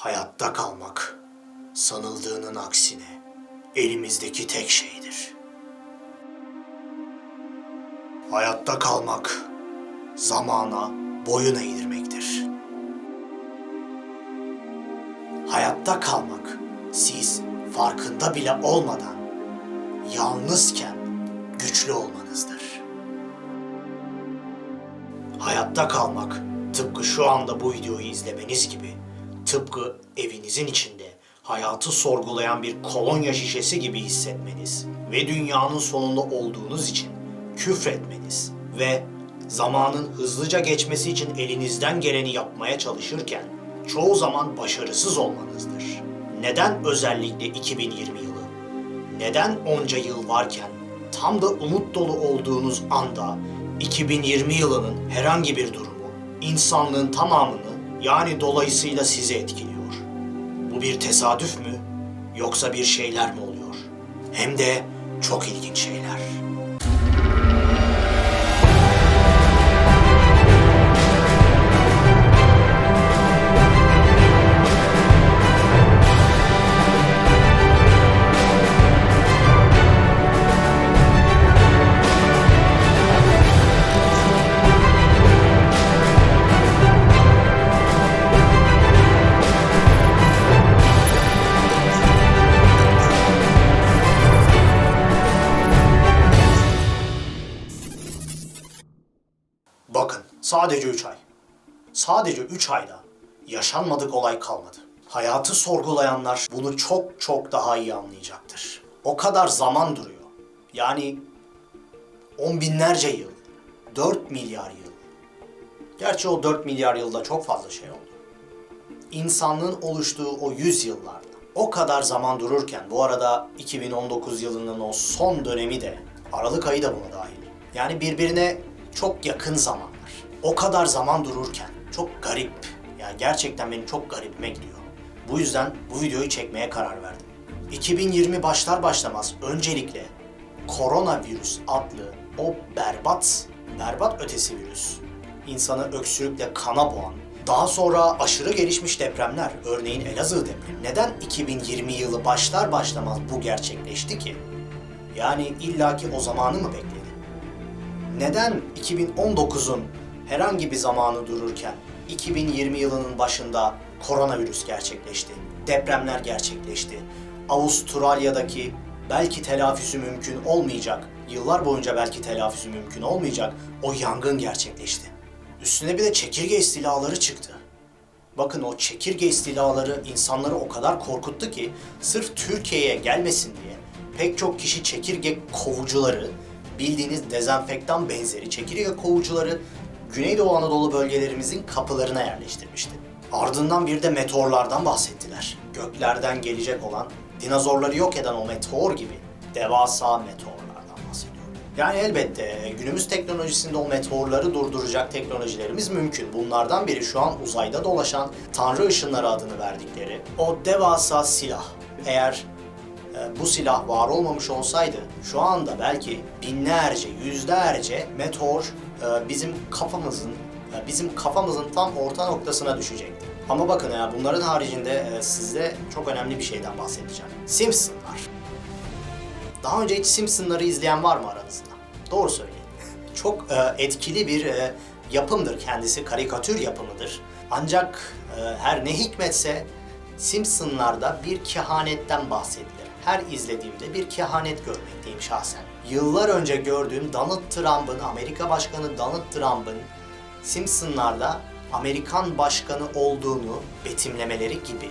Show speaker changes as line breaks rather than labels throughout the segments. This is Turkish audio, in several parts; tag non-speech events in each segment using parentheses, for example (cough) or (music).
Hayatta kalmak sanıldığının aksine elimizdeki tek şeydir. Hayatta kalmak zamana boyun eğdirmektir. Hayatta kalmak siz farkında bile olmadan yalnızken güçlü olmanızdır. Hayatta kalmak tıpkı şu anda bu videoyu izlemeniz gibi tıpkı evinizin içinde hayatı sorgulayan bir kolonya şişesi gibi hissetmeniz ve dünyanın sonunda olduğunuz için küfretmeniz ve zamanın hızlıca geçmesi için elinizden geleni yapmaya çalışırken çoğu zaman başarısız olmanızdır. Neden özellikle 2020 yılı? Neden onca yıl varken tam da umut dolu olduğunuz anda 2020 yılının herhangi bir durumu insanlığın tamamını yani dolayısıyla sizi etkiliyor? Bu bir tesadüf mü yoksa bir şeyler mi oluyor? Hem de çok ilginç şeyler. Sadece 3 ayda yaşanmadık olay kalmadı. Hayatı sorgulayanlar bunu çok çok daha iyi anlayacaktır. O kadar zaman duruyor. Yani on binlerce yıl, 4 milyar yıl. Gerçi o 4 milyar yılda çok fazla şey oldu. İnsanlığın oluştuğu o 100 yıllarda o kadar zaman dururken bu arada 2019 yılının o son dönemi de Aralık ayı da buna dahil. Yani birbirine çok yakın zamanlar. O kadar zaman dururken çok garip. Yani gerçekten benim çok garibime gidiyor. Bu yüzden bu videoyu çekmeye karar verdim. 2020 başlar başlamaz öncelikle koronavirüs adlı o berbat, berbat ötesi virüs insanı öksürükle kana boğan, daha sonra aşırı gelişmiş depremler, örneğin Elazığ depremi. Neden 2020 yılı başlar başlamaz bu gerçekleşti ki? Yani illaki o zamanı mı bekledi? Neden 2019'un herhangi bir zamanı dururken 2020 yılının başında koronavirüs gerçekleşti, depremler gerçekleşti, Avustralya'daki belki telafisi mümkün olmayacak, yıllar boyunca belki telafisi mümkün olmayacak o yangın gerçekleşti. Üstüne bir de çekirge istilaları çıktı. Bakın o çekirge istilaları insanları o kadar korkuttu ki sırf Türkiye'ye gelmesin diye pek çok kişi çekirge kovucuları, bildiğiniz dezenfektan benzeri çekirge kovucuları Güneydoğu Anadolu bölgelerimizin kapılarına yerleştirmişti. Ardından bir de meteorlardan bahsettiler. Göklerden gelecek olan, dinozorları yok eden o meteor gibi devasa meteorlardan bahsediyorum. Yani elbette günümüz teknolojisinde o meteorları durduracak teknolojilerimiz mümkün. Bunlardan biri şu an uzayda dolaşan tanrı ışınları adını verdikleri o devasa silah. Eğer bu silah var olmamış olsaydı şu anda belki binlerce, yüzlerce meteor e, bizim kafamızın e, bizim kafamızın tam orta noktasına düşecekti. Ama bakın ya bunların haricinde e, size çok önemli bir şeyden bahsedeceğim. Simpsonlar. Daha önce hiç Simpsonları izleyen var mı aranızda? Doğru söyleyin. Çok etkili bir yapımdır kendisi, karikatür yapımıdır. Ancak her ne hikmetse Simpsonlarda bir kehanetten bahsedilir. Her izlediğimde bir kehanet görmekteyim şahsen. Yıllar önce gördüğüm Donald Trump'ın, Amerika Başkanı Donald Trump'ın Simpsonlarda Amerikan başkanı olduğunu betimlemeleri gibi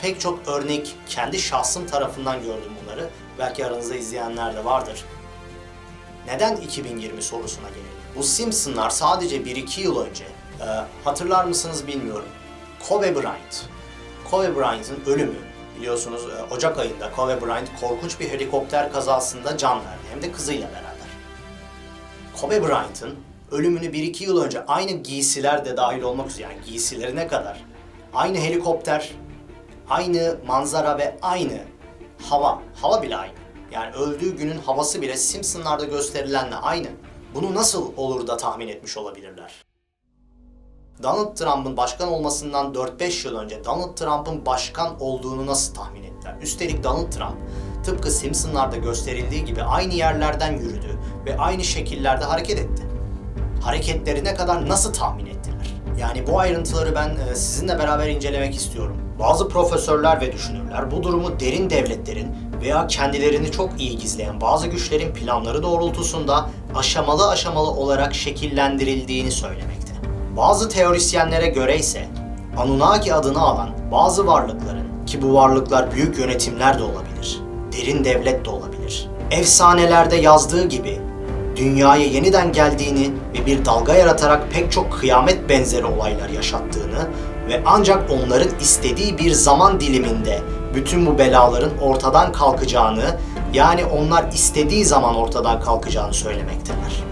pek çok örnek kendi şahsım tarafından gördüm bunları. Belki aranızda izleyenler de vardır. Neden 2020 sorusuna gelelim. Bu Simpsonlar sadece 1-2 yıl önce, e, hatırlar mısınız bilmiyorum. Kobe Bryant. Kobe Bryant'ın ölümü biliyorsunuz e, Ocak ayında Kobe Bryant korkunç bir helikopter kazasında can verdi. Hem de kızıyla beraber. Kobe Bryant'ın ölümünü 1-2 yıl önce aynı giysiler de dahil olmak üzere yani giysilerine kadar aynı helikopter, aynı manzara ve aynı hava, hava bile aynı. Yani öldüğü günün havası bile Simpsonlarda gösterilenle aynı. Bunu nasıl olur da tahmin etmiş olabilirler? Donald Trump'ın başkan olmasından 4-5 yıl önce Donald Trump'ın başkan olduğunu nasıl tahmin ettiler? Üstelik Donald Trump tıpkı Simpsonlarda gösterildiği gibi aynı yerlerden yürüdü ve aynı şekillerde hareket etti. Hareketleri ne kadar nasıl tahmin ettiler? Yani bu ayrıntıları ben e, sizinle beraber incelemek istiyorum. Bazı profesörler ve düşünürler bu durumu derin devletlerin veya kendilerini çok iyi gizleyen bazı güçlerin planları doğrultusunda aşamalı aşamalı olarak şekillendirildiğini söylemekte. Bazı teorisyenlere göre ise Anunnaki adını alan bazı varlıkların ki bu varlıklar büyük yönetimler de olabilir, derin devlet de olabilir. Efsanelerde yazdığı gibi dünyaya yeniden geldiğini ve bir dalga yaratarak pek çok kıyamet benzeri olaylar yaşattığını ve ancak onların istediği bir zaman diliminde bütün bu belaların ortadan kalkacağını yani onlar istediği zaman ortadan kalkacağını söylemekteler.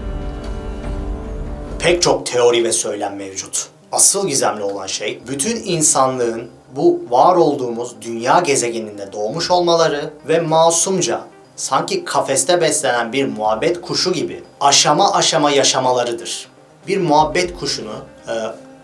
Pek çok teori ve söylem mevcut. Asıl gizemli olan şey bütün insanlığın bu var olduğumuz dünya gezegeninde doğmuş olmaları ve masumca sanki kafeste beslenen bir muhabbet kuşu gibi aşama aşama yaşamalarıdır. Bir muhabbet kuşunu e,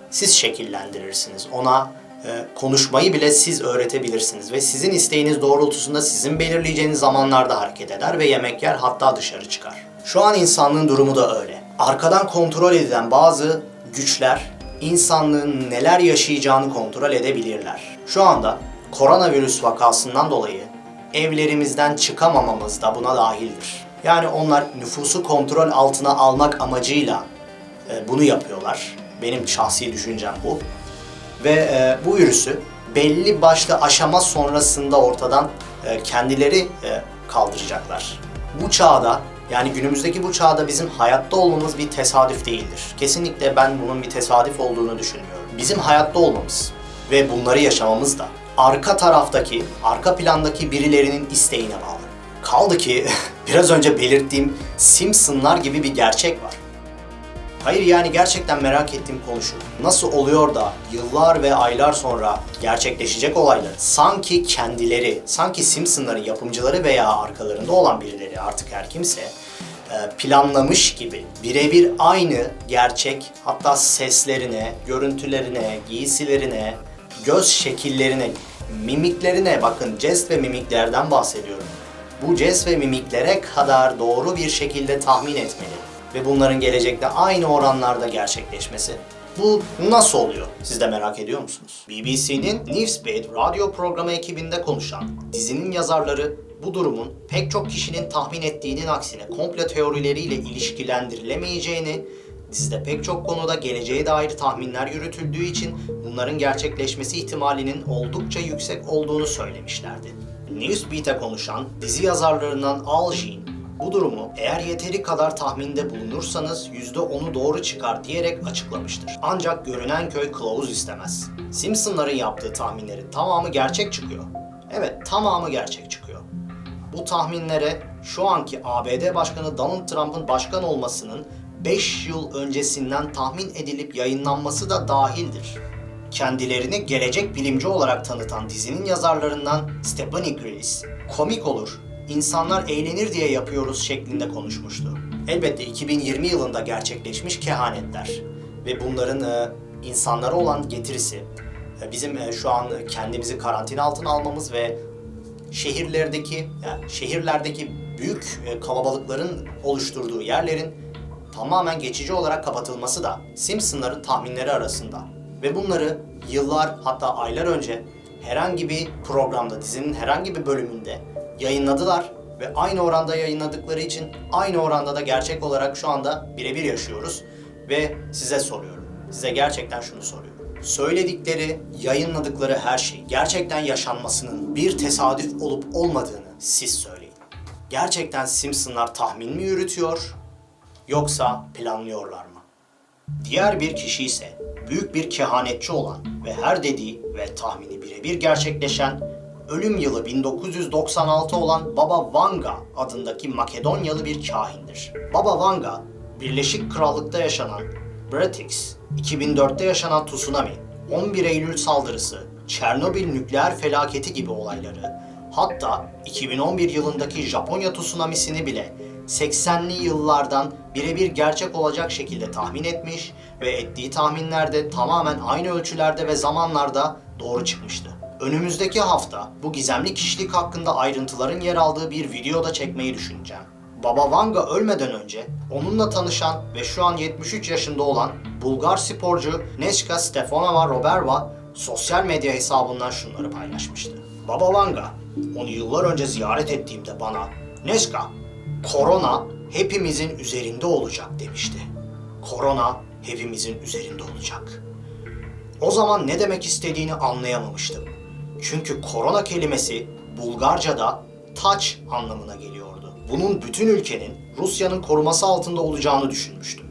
siz şekillendirirsiniz. Ona e, konuşmayı bile siz öğretebilirsiniz ve sizin isteğiniz doğrultusunda sizin belirleyeceğiniz zamanlarda hareket eder ve yemek yer hatta dışarı çıkar. Şu an insanlığın durumu da öyle. Arkadan kontrol edilen bazı güçler insanlığın neler yaşayacağını kontrol edebilirler. Şu anda koronavirüs vakasından dolayı evlerimizden çıkamamamız da buna dahildir. Yani onlar nüfusu kontrol altına almak amacıyla e, bunu yapıyorlar. Benim şahsi düşüncem bu. Ve e, bu virüsü belli başlı aşama sonrasında ortadan e, kendileri kaldıracaklar. Bu çağda yani günümüzdeki bu çağda bizim hayatta olmamız bir tesadüf değildir. Kesinlikle ben bunun bir tesadüf olduğunu düşünmüyorum. Bizim hayatta olmamız ve bunları yaşamamız da arka taraftaki, arka plandaki birilerinin isteğine bağlı. Kaldı ki (laughs) biraz önce belirttiğim Simpsonlar gibi bir gerçek var. Hayır yani gerçekten merak ettiğim konu şu. Nasıl oluyor da yıllar ve aylar sonra gerçekleşecek olaylar sanki kendileri, sanki Simpsonların yapımcıları veya arkalarında olan birileri artık her kimse planlamış gibi birebir aynı gerçek hatta seslerine, görüntülerine, giysilerine, göz şekillerine, mimiklerine bakın jest ve mimiklerden bahsediyorum. Bu jest ve mimiklere kadar doğru bir şekilde tahmin etmeli ve bunların gelecekte aynı oranlarda gerçekleşmesi. Bu nasıl oluyor? Siz de merak ediyor musunuz? BBC'nin Newsbeat radyo programı ekibinde konuşan dizinin yazarları bu durumun pek çok kişinin tahmin ettiğinin aksine komplo teorileriyle ilişkilendirilemeyeceğini, dizide pek çok konuda geleceğe dair tahminler yürütüldüğü için bunların gerçekleşmesi ihtimalinin oldukça yüksek olduğunu söylemişlerdi. Newsbeat'e konuşan dizi yazarlarından Al Jean, bu durumu eğer yeteri kadar tahminde bulunursanız %10'u doğru çıkar diyerek açıklamıştır. Ancak görünen köy kılavuz istemez. Simpsonların yaptığı tahminlerin tamamı gerçek çıkıyor. Evet tamamı gerçek çıkıyor. Bu tahminlere şu anki ABD Başkanı Donald Trump'ın başkan olmasının 5 yıl öncesinden tahmin edilip yayınlanması da dahildir. Kendilerini gelecek bilimci olarak tanıtan dizinin yazarlarından Stephanie Grillis, komik olur, insanlar eğlenir diye yapıyoruz şeklinde konuşmuştu. Elbette 2020 yılında gerçekleşmiş kehanetler ve bunların e, insanlara olan getirisi, e, bizim e, şu an kendimizi karantina altına almamız ve şehirlerdeki yani şehirlerdeki büyük e, kalabalıkların oluşturduğu yerlerin tamamen geçici olarak kapatılması da Simpsonların tahminleri arasında. Ve bunları yıllar hatta aylar önce herhangi bir programda, dizinin herhangi bir bölümünde yayınladılar ve aynı oranda yayınladıkları için aynı oranda da gerçek olarak şu anda birebir yaşıyoruz ve size soruyorum. Size gerçekten şunu soruyorum. Söyledikleri, yayınladıkları her şey gerçekten yaşanmasının bir tesadüf olup olmadığını siz söyleyin. Gerçekten Simpsonlar tahmin mi yürütüyor yoksa planlıyorlar mı? Diğer bir kişi ise büyük bir kehanetçi olan ve her dediği ve tahmini birebir gerçekleşen ölüm yılı 1996 olan Baba Vanga adındaki Makedonyalı bir kahindir. Baba Vanga, Birleşik Krallık'ta yaşanan Bratix, 2004'te yaşanan tsunami, 11 Eylül saldırısı, Çernobil nükleer felaketi gibi olayları, hatta 2011 yılındaki Japonya tsunamisini bile 80'li yıllardan birebir gerçek olacak şekilde tahmin etmiş ve ettiği tahminler de tamamen aynı ölçülerde ve zamanlarda doğru çıkmıştı. Önümüzdeki hafta bu gizemli kişilik hakkında ayrıntıların yer aldığı bir video da çekmeyi düşüneceğim. Baba Vanga ölmeden önce onunla tanışan ve şu an 73 yaşında olan Bulgar sporcu Neska Stefanova Roberva sosyal medya hesabından şunları paylaşmıştı. Baba Vanga, onu yıllar önce ziyaret ettiğimde bana Neska, korona hepimizin üzerinde olacak demişti. Korona hepimizin üzerinde olacak. O zaman ne demek istediğini anlayamamıştım. Çünkü korona kelimesi Bulgarca'da taç anlamına geliyordu. Bunun bütün ülkenin Rusya'nın koruması altında olacağını düşünmüştüm.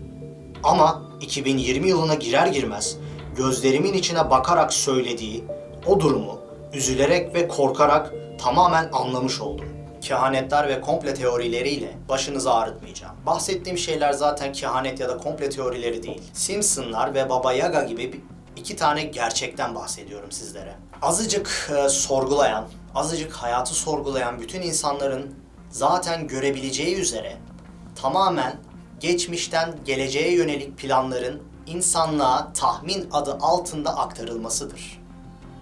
Ama 2020 yılına girer girmez gözlerimin içine bakarak söylediği o durumu üzülerek ve korkarak tamamen anlamış oldum. Kehanetler ve komple teorileriyle başınızı ağrıtmayacağım. Bahsettiğim şeyler zaten kehanet ya da komple teorileri değil. Simpsonlar ve Baba Yaga gibi iki tane gerçekten bahsediyorum sizlere. Azıcık e, sorgulayan, azıcık hayatı sorgulayan bütün insanların zaten görebileceği üzere tamamen geçmişten geleceğe yönelik planların insanlığa tahmin adı altında aktarılmasıdır.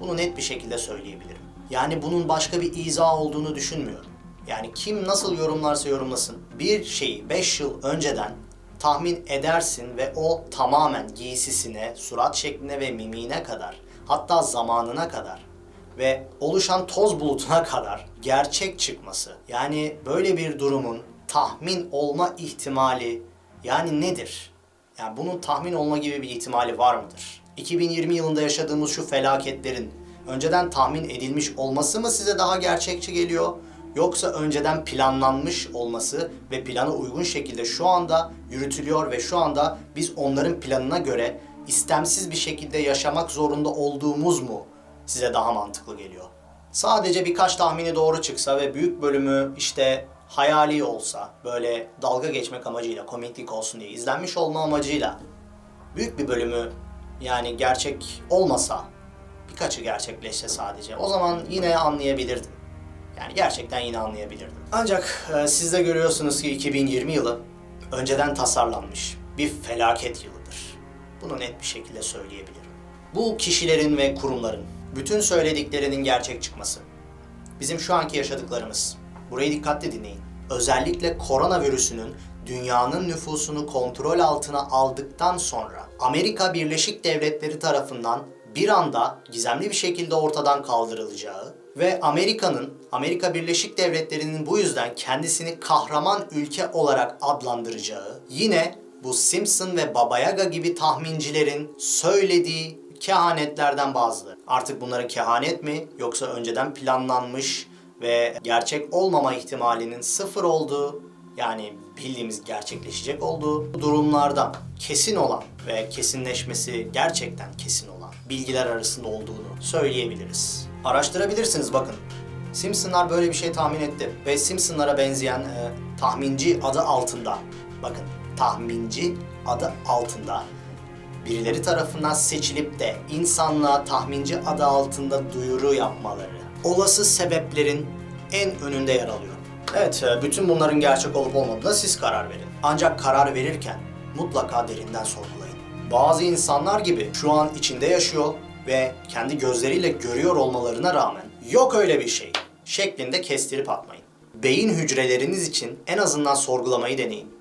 Bunu net bir şekilde söyleyebilirim. Yani bunun başka bir izah olduğunu düşünmüyorum. Yani kim nasıl yorumlarsa yorumlasın bir şeyi 5 yıl önceden tahmin edersin ve o tamamen giysisine, surat şekline ve mimiğine kadar hatta zamanına kadar ve oluşan toz bulutuna kadar gerçek çıkması. Yani böyle bir durumun tahmin olma ihtimali yani nedir? Yani bunun tahmin olma gibi bir ihtimali var mıdır? 2020 yılında yaşadığımız şu felaketlerin önceden tahmin edilmiş olması mı size daha gerçekçi geliyor? Yoksa önceden planlanmış olması ve plana uygun şekilde şu anda yürütülüyor ve şu anda biz onların planına göre istemsiz bir şekilde yaşamak zorunda olduğumuz mu size daha mantıklı geliyor? Sadece birkaç tahmini doğru çıksa ve büyük bölümü işte hayali olsa, böyle dalga geçmek amacıyla, komiklik olsun diye izlenmiş olma amacıyla büyük bir bölümü yani gerçek olmasa, birkaçı gerçekleşse sadece o zaman yine anlayabilirdim. Yani gerçekten yine anlayabilirdim. Ancak e, siz de görüyorsunuz ki 2020 yılı önceden tasarlanmış bir felaket yılıdır. Bunu net bir şekilde söyleyebilirim. Bu kişilerin ve kurumların bütün söylediklerinin gerçek çıkması. Bizim şu anki yaşadıklarımız. Burayı dikkatli dinleyin. Özellikle koronavirüsünün dünyanın nüfusunu kontrol altına aldıktan sonra Amerika Birleşik Devletleri tarafından bir anda gizemli bir şekilde ortadan kaldırılacağı ve Amerika'nın, Amerika Birleşik Devletleri'nin bu yüzden kendisini kahraman ülke olarak adlandıracağı, yine bu Simpson ve Baba Yaga gibi tahmincilerin söylediği kehanetlerden bazıları. Artık bunların kehanet mi yoksa önceden planlanmış ve gerçek olmama ihtimalinin sıfır olduğu yani bildiğimiz gerçekleşecek olduğu durumlardan kesin olan ve kesinleşmesi gerçekten kesin olan bilgiler arasında olduğunu söyleyebiliriz. Araştırabilirsiniz bakın. Simpsonlar böyle bir şey tahmin etti ve Simpsonlara benzeyen e, tahminci adı altında bakın tahminci adı altında birileri tarafından seçilip de insanlığa tahminci adı altında duyuru yapmaları olası sebeplerin en önünde yer alıyor. Evet, e, bütün bunların gerçek olup olmadığına siz karar verin. Ancak karar verirken mutlaka derinden sorgulayın. Bazı insanlar gibi şu an içinde yaşıyor ve kendi gözleriyle görüyor olmalarına rağmen yok öyle bir şey şeklinde kestirip atmayın. Beyin hücreleriniz için en azından sorgulamayı deneyin.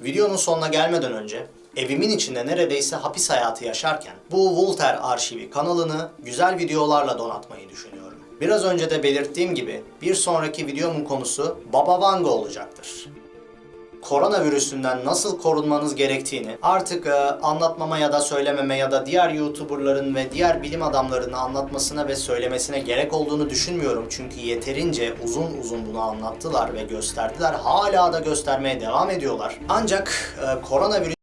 Videonun sonuna gelmeden önce evimin içinde neredeyse hapis hayatı yaşarken bu Voltaire Arşivi kanalını güzel videolarla donatmayı düşünüyorum. Biraz önce de belirttiğim gibi bir sonraki videomun konusu Baba Vanga olacaktır. Koronavirüsünden nasıl korunmanız gerektiğini artık e, anlatmama ya da söylememe ya da diğer YouTuber'ların ve diğer bilim adamlarının anlatmasına ve söylemesine gerek olduğunu düşünmüyorum. Çünkü yeterince uzun uzun bunu anlattılar ve gösterdiler. Hala da göstermeye devam ediyorlar. Ancak e, koronavirüs